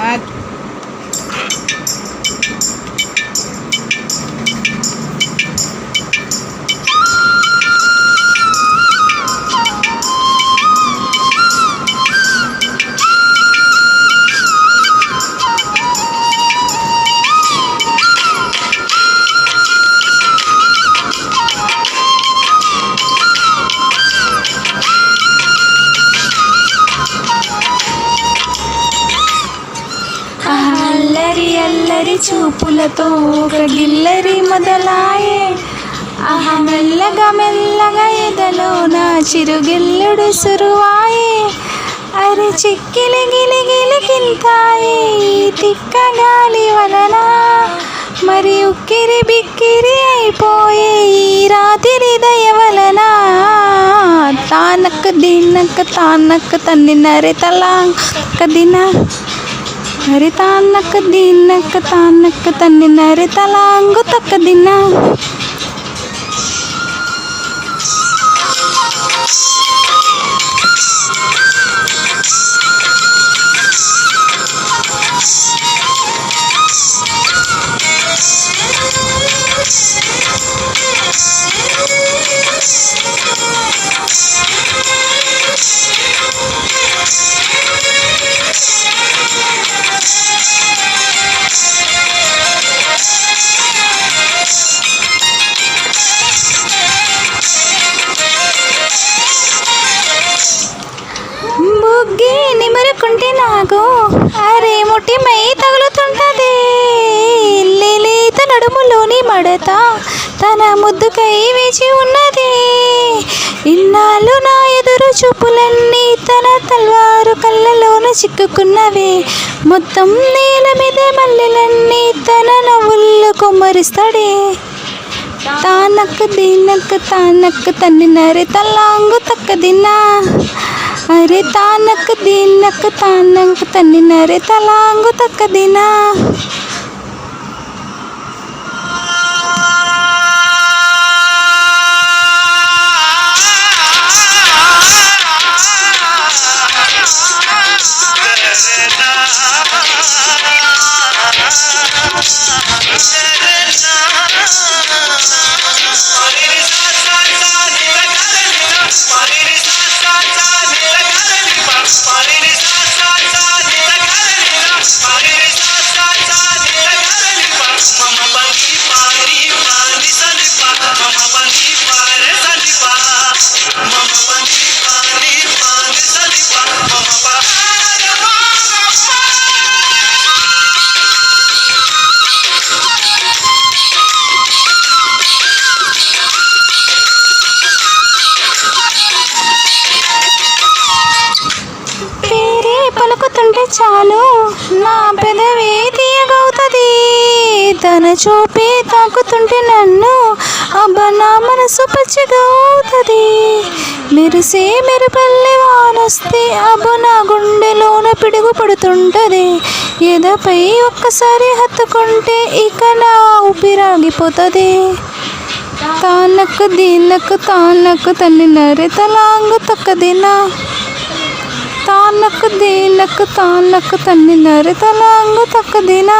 thật అల్లరి అల్లరి చూపులతో ఒక గిల్లరి మొదలాయే. ఆహ మెల్లగా మెల్లగా ఎదలో నా చిరుగిల్లుడు సురువాయే. అరి చిక్కిలి గిలి గిలి తిక్క గాలి వలన. మరి ఉక్కిరి బిక్కిరి అయిపోయే ఈ రాత్రి దయ వలన. తానక్క దీనక్క తానక్క తన్నినరే తలాంక దిన హరి తాన్నక్క దీన్నక్క తాన్నక్క తన్ని నరి తలాంగు తక్క నిమరుకుంటే నాకు అరే ముట్టి మై తగులుతుంటది. లేలేత నడుములోని మడత తన ముద్దుకై వేచి ఉన్నది. ఇన్నాళ్ళు నా ఎదురు చూపులన్నీ తన తల్వారు కళ్ళలోన చిక్కుకున్నవి. మొత్తం నేల మీద మల్లెలన్నీ తన నవ్వుల్లో కొమ్మరిస్తాడే. తానక్క దీనక్క తానక్క తన్ని నరి తల్లాంగు తక్కదిన్నా. దిన్నా అరే తానక్క దీనక్క తానక్క తన్ని నరి తలాంగు తక్క చాలు. నా పెదవి తీయగవుతుంది తన చూపే తాకుతుంటే నన్ను అబ్బా నా మనసు పచ్చగవుతుంది మెరిసే మెరుపల్లి వానొస్తే అబ్బా నా గుండెలోన పిడుగు పడుతుంటుంది ఎదపై ఒక్కసారి హత్తుకుంటే ఇక నా ఊపిరాగిపోతుంది తానకు దీనకు తానకు తల్లి నరి తలాంగు తొక్కదినా. తానకు దీనకు తానకు తన్ని నరి తలాంగు తక్కదినా.